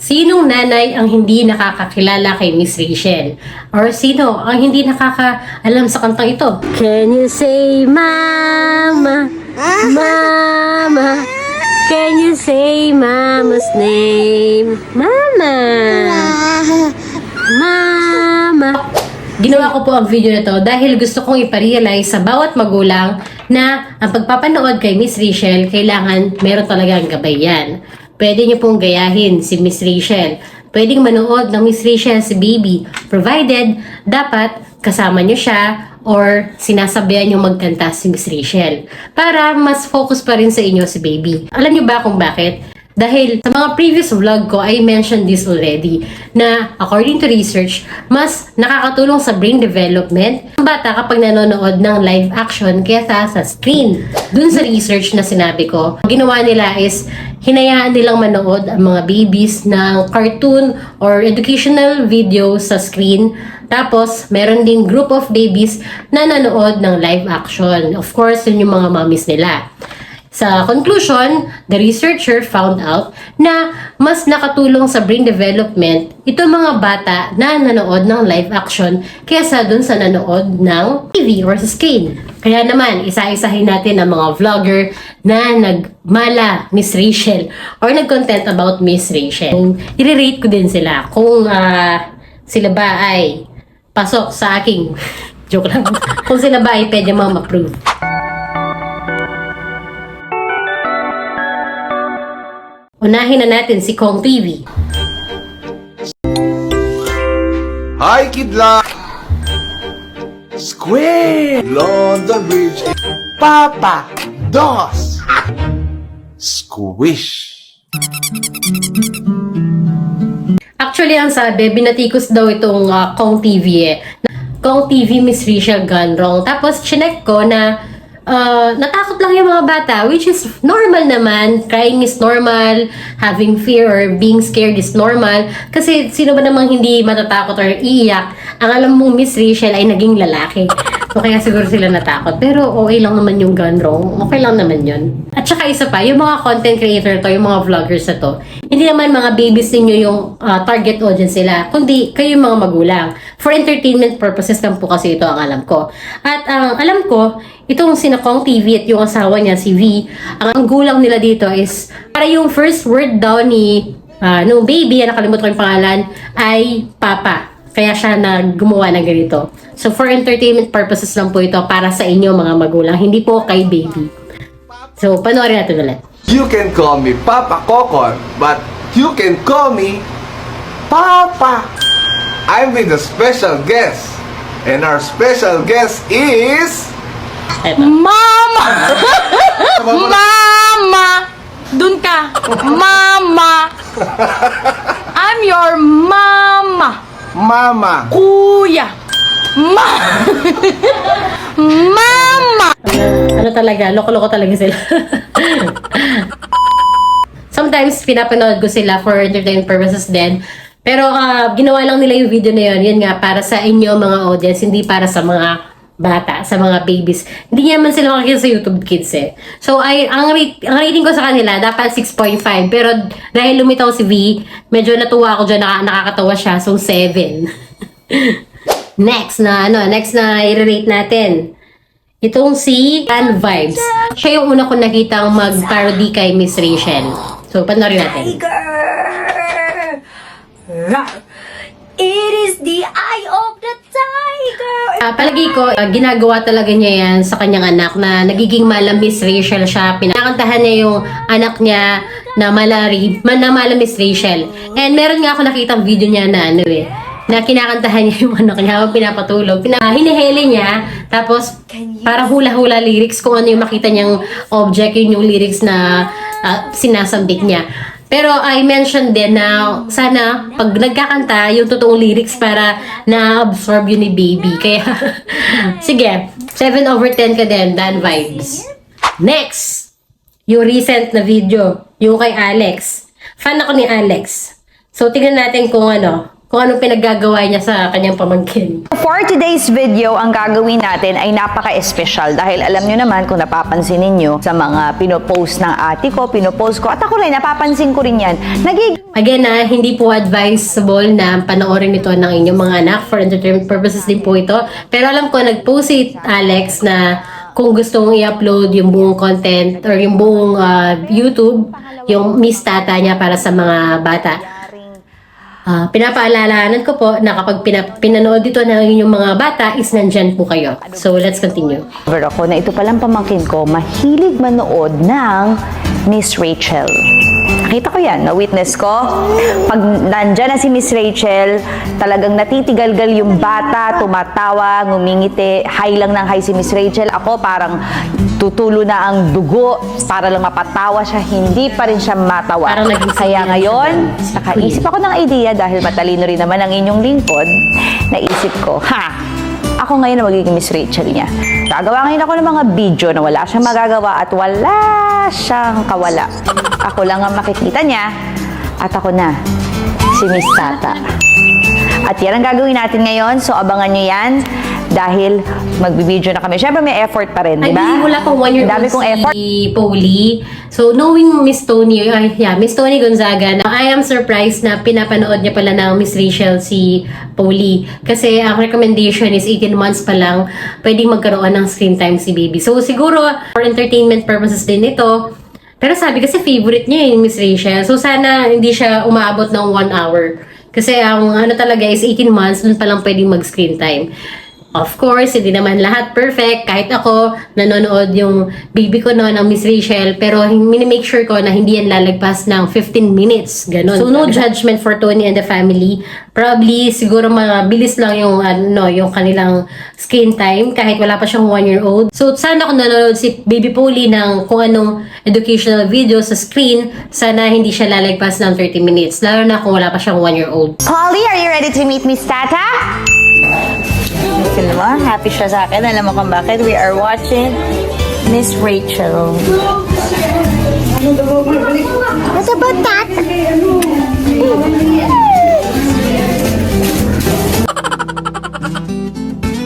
Sinong nanay ang hindi nakakakilala kay Miss Rachel? Or sino ang hindi nakakaalam sa kantang ito? Can you say mama? Mama? Can you say mama's name? Mama! Mama! Ginawa ko po ang video na to dahil gusto kong iparealize sa bawat magulang na ang pagpapanood kay Miss Rachel, kailangan meron talagang gabay yan. Pwede niyo pong gayahin si Miss Rachel. Pwedeng manood ng Miss Rachel si baby, provided dapat kasama niyo siya or sinasabihan niyo magkanta si Miss Rachel para mas focus pa rin sa inyo si baby. Alam niyo ba kung bakit? Dahil sa mga previous vlog ko, I mentioned this already, na according to research, mas nakakatulong sa brain development ang bata kapag nanonood ng live action kesa sa screen. Dun sa research na sinabi ko, ginawa nila is hinayaan nilang manood ang mga babies ng cartoon or educational video sa screen. Tapos, meron ding group of babies na nanood ng live action. Of course, yun yung mga mommies nila. Sa conclusion, the researcher found out na mas nakatulong sa brain development itong mga bata na nanood ng live action kesa dun sa nanood ng TV or sa screen. Kaya naman, isa-isahin natin ang mga vlogger na nagmala Miss Rachel or nag-content about Miss Rachel. I-rate ko din sila kung ah, sila ba ay pasok sa aking joke lang. kung sila ba ay pwede mga ma-approve. Unahin na natin si Kong TV. Hi, Kidla! Square! London Bridge! Papa! Dos! Squish! Actually, ang sabi, binatikos daw itong uh, Kong TV eh. Kong TV Miss Rachel Ganrong. Tapos, chinek ko na uh, natakot lang yung mga bata, which is normal naman. Crying is normal. Having fear or being scared is normal. Kasi sino ba namang hindi matatakot or iiyak? Ang alam mong Miss Rachel ay naging lalaki. So, kaya siguro sila natakot. Pero okay lang naman yung Ganrong. Okay lang naman yun. At saka isa pa, yung mga content creator to, yung mga vloggers na to, hindi naman mga babies ninyo yung uh, target audience nila, kundi kayo yung mga magulang. For entertainment purposes lang po kasi ito ang alam ko. At ang alam ko, itong sinakong TV at yung asawa niya, si V, ang, ang gulang nila dito is, para yung first word daw ni uh, no baby, ah, nakalimutan ko yung pangalan, ay Papa. Kaya siya na gumawa ng ganito. So for entertainment purposes lang po ito para sa inyo mga magulang, hindi po kay baby. So panoorin natin ulit. You can call me Papa Kokor, but you can call me Papa! I'm with a special guest. And our special guest is... Eto. Mama! Mama! Dun ka! Mama! I'm your mama! Mama! Kuya! Ma! mama! Ano talaga, loko-loko talaga sila. Sometimes, pinapanood ko sila for entertainment purposes din. Pero ah, ginawa lang nila yung video na yun, yun nga, para sa inyo mga audience, hindi para sa mga bata, sa mga babies. Hindi naman sila makikita sa YouTube Kids eh. So, ay, ang, rate, ang rating ko sa kanila, dapat 6.5. Pero dahil lumitaw si V, medyo natuwa ako dyan, naka, nakakatawa siya. So, 7. next na, ano, next na i-rate natin. Itong si Fan Vibes. Siya yung una ko nakitang mag-parody kay Miss Rachel. So, panoorin natin. It is the eye of the tiger! Ah, palagi ko, ah, ginagawa talaga niya yan sa kanyang anak na nagiging mala Miss Rachel siya. Pinakantahan niya yung anak niya na malari, man na mala Miss Rachel. And meron nga ako nakitang video niya na ano eh, na kinakantahan niya yung anak niya habang pinapatulog. Pina, hinihele niya, tapos para hula-hula lyrics kung ano yung makita niyang object, yun yung lyrics na ah, sinasambit niya. Pero I mentioned din na sana pag nagkakanta yung totoong lyrics para na-absorb yun ni baby. Kaya, sige, 7 over 10 ka din, Dan Vibes. Next, yung recent na video, yung kay Alex. Fan ako ni Alex. So, tingnan natin kung ano, kung anong pinaggagawa niya sa kanyang pamangkin. For today's video, ang gagawin natin ay napaka-espesyal dahil alam nyo naman kung napapansin ninyo sa mga pinopost ng ate ko, pinopost ko, at ako rin, napapansin ko rin yan. Nagiging Again na, hindi po advisable na panoorin ito ng inyong mga anak for entertainment purposes din po ito. Pero alam ko, nag-post si Alex na kung gusto mong i-upload yung buong content or yung buong ah, YouTube, yung Miss Tata niya para sa mga bata. Ah, pinapaalalahanan ko po na kapag pina- pinanood ito ng inyong mga bata is nandyan po kayo. So, let's continue. cover ako na ito palang pamangkin ko, mahilig manood ng Miss Rachel. Nakita ko yan, na-witness ko. Pag nandyan na si Miss Rachel, talagang natitigalgal yung bata, tumatawa, ngumingiti, high lang ng high si Miss Rachel. Ako parang tutulo na ang dugo para lang mapatawa siya, hindi pa rin siya matawa. Parang naging Kaya ngayon, nakaisip ako ng idea dahil matalino rin naman ang inyong lingkod, naisip ko, ha, ako ngayon na magiging Miss Rachel niya. Gagawa ngayon ako ng mga video na wala siyang magagawa at wala siyang kawala. Ako lang ang makikita niya at ako na, si Miss Tata. At yan ang gagawin natin ngayon, so abangan nyo yan dahil magbibideo na kami. Siyempre may effort pa rin, di Ay, ba? wala pang one year dami kong effort. si Polly. So, knowing Miss Tony, ay, yeah, Miss Tony Gonzaga, na I am surprised na pinapanood niya pala ng Miss Rachel si Polly. Kasi ang recommendation is 18 months pa lang, pwedeng magkaroon ng screen time si baby. So, siguro, for entertainment purposes din ito. Pero sabi kasi favorite niya yung Miss Rachel. So, sana hindi siya umaabot ng 1 hour. Kasi ang ano talaga is 18 months, dun pa lang pwedeng mag-screen time. Of course, hindi naman lahat perfect. Kahit ako, nanonood yung baby ko noon, ang Miss Rachel. Pero mini-make sure ko na hindi yan lalagpas ng 15 minutes. Ganon. So, no judgment for Tony and the family. Probably, siguro mga bilis lang yung, ano, yung kanilang screen time kahit wala pa siyang 1-year-old. So, sana kung nanonood si Baby Polly ng kung anong educational video sa screen, sana hindi siya lalagpas ng 30 minutes. Lalo na kung wala pa siyang 1-year-old. Polly, are you ready to meet Miss Tata? Mo, happy siya sa akin. Alam mo kung bakit? We are watching Miss Rachel. What about that?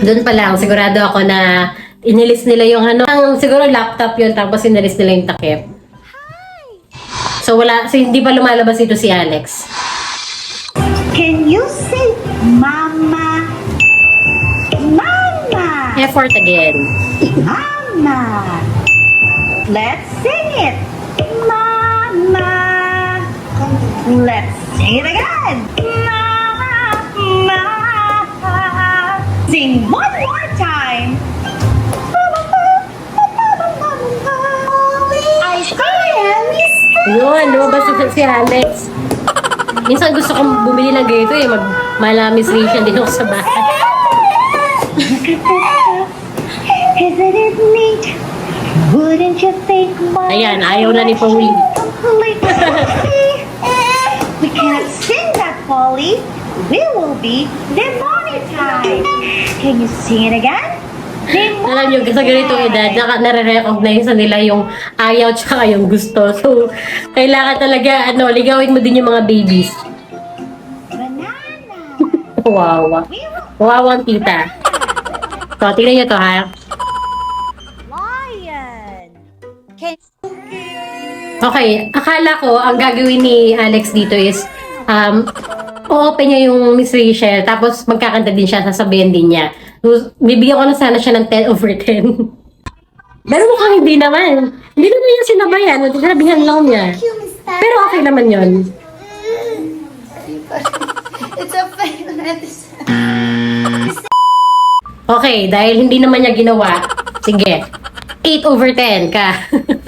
Doon pa lang, sigurado ako na inilis nila yung ano, ang siguro laptop yun, tapos inilis nila yung takip. So wala, so hindi pa lumalabas ito si Alex. Can you say mama? Effort again. Mama! Let's sing it! Mama! Let's sing it again! Mama! Sing one more time! I am Miss Yun, lumabas si Alex. Minsan gusto kong bumili ng ganito eh, mag malamis rin siya din ako sa bahay. Isn't it neat? Wouldn't you think my Ayan, ayaw na ni completely We can't sing that, Polly. We will be demonetized. Can you sing it again? Alam nyo, sa ganitong edad, naka, nare-recognize na nila yung ayaw tsaka yung gusto. So, kailangan talaga, ano, ligawin mo din yung mga babies. Banana. We will Wawang tita. So, tingnan nyo to ha. Okay, akala ko ang gagawin ni Alex dito is um, o-open niya yung Miss Rachel tapos magkakanta din siya, sasabihin din niya. So, bibigyan ko na sana siya ng 10 over 10. Pero mukhang hindi naman. Hindi naman niya sinabayan. Sinabihan lang niya. Pero okay naman yon. It's a favorite. Okay, dahil hindi naman niya ginawa, sige, 8 over 10 ka.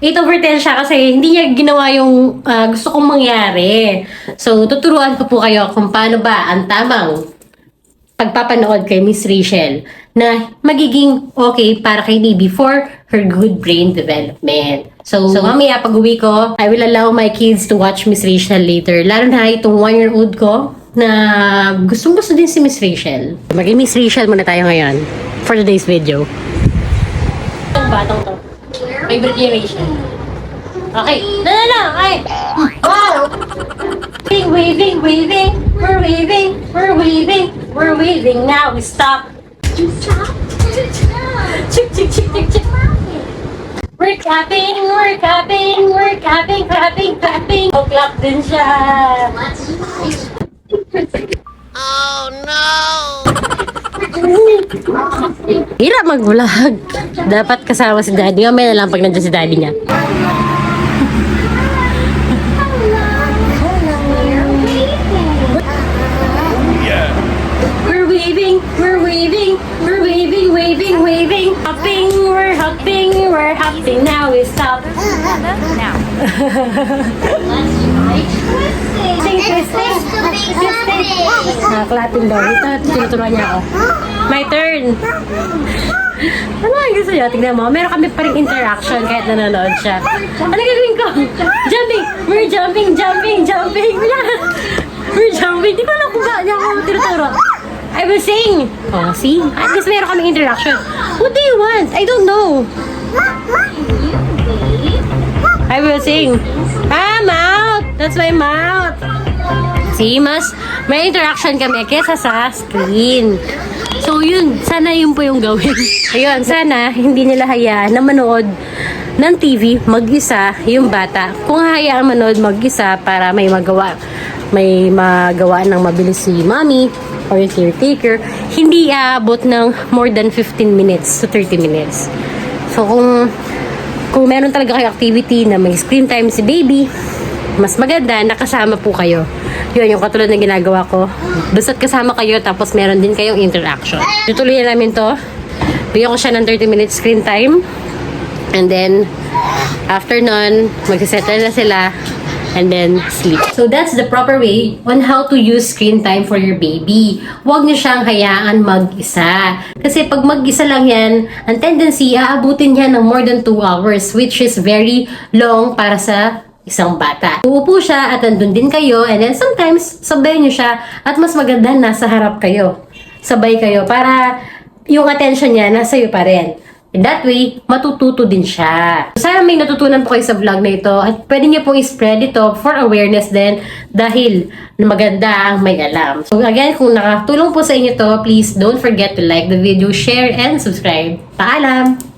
8 over 10 siya kasi hindi niya ginawa yung ah, gusto kong mangyari. So, tuturuan ko po kayo kung paano ba ang tamang pagpapanood kay Miss Rachel na magiging okay para kay baby for her good brain development. So, so mamaya pag uwi ko, I will allow my kids to watch Miss Rachel later. Lalo na itong one-year-old ko na gustong gusto din si Miss Rachel. Maging Miss Rachel muna tayo ngayon for today's video. Itong batang to. Favorite ni Okay. No, no, no. Okay. Wow! Waving, waving, waving. We're waving, we're waving, we're waving. Now we stop. Chick, chick, chick, chick, chick. We're clapping, we're clapping, we're clapping, clapping, clapping. Oh, clap din siya. Hirap magbulag. Dapat kasama si daddy. Mamaya na lang pag nandiyan si daddy niya. We're waving, we're waving, we're waving, waving, waving. Hopping, we're hopping, we're hopping. Now we stop. Now. Sing, twisting, twisting. Nakaklatin daw. Ito, tinuturuan niya ako. My turn. Ano ang gusto niya? Tignan mo. Meron kami pa rin interaction kahit nanonood siya. Ano gagawin ko? Jumping! We're jumping, jumping, jumping. We're jumping. Di ko alam kung ba niya ako tinuturo. I will sing. Oh, see? At least meron kami interaction. What do you want? I don't know. I will sing. Ah, mouth! That's my mouth. See, mas may interaction kami kesa sa screen. So, yun. Sana yun po yung gawin. Ayun, sana hindi nila hayaan na manood ng TV mag-isa yung bata. Kung hayaan manood mag-isa para may magawa may magawa ng mabilis si mommy or yung caretaker, hindi aabot ng more than 15 minutes to 30 minutes. So, kung kung meron talaga kayo activity na may screen time si baby, mas maganda nakasama po kayo. Yun, yung katulad ng ginagawa ko. Basta't kasama kayo, tapos meron din kayong interaction. Tutuloy na namin to. Bigyan ko siya ng 30 minutes screen time. And then, after nun, magsisettle na sila. And then, sleep. So, that's the proper way on how to use screen time for your baby. Huwag niyo siyang hayaan mag-isa. Kasi pag mag-isa lang yan, ang tendency, aabutin niya ng more than 2 hours, which is very long para sa isang bata. Uupo siya at andun din kayo and then sometimes sabayan niyo siya at mas maganda nasa harap kayo. Sabay kayo para yung attention niya nasa iyo pa rin. In that way, matututo din siya. Sana may natutunan po kayo sa vlog na ito at pwede niyo pong i-spread ito for awareness din dahil maganda ang may alam. So again, kung nakatulong po sa inyo to, please don't forget to like the video, share, and subscribe. Paalam!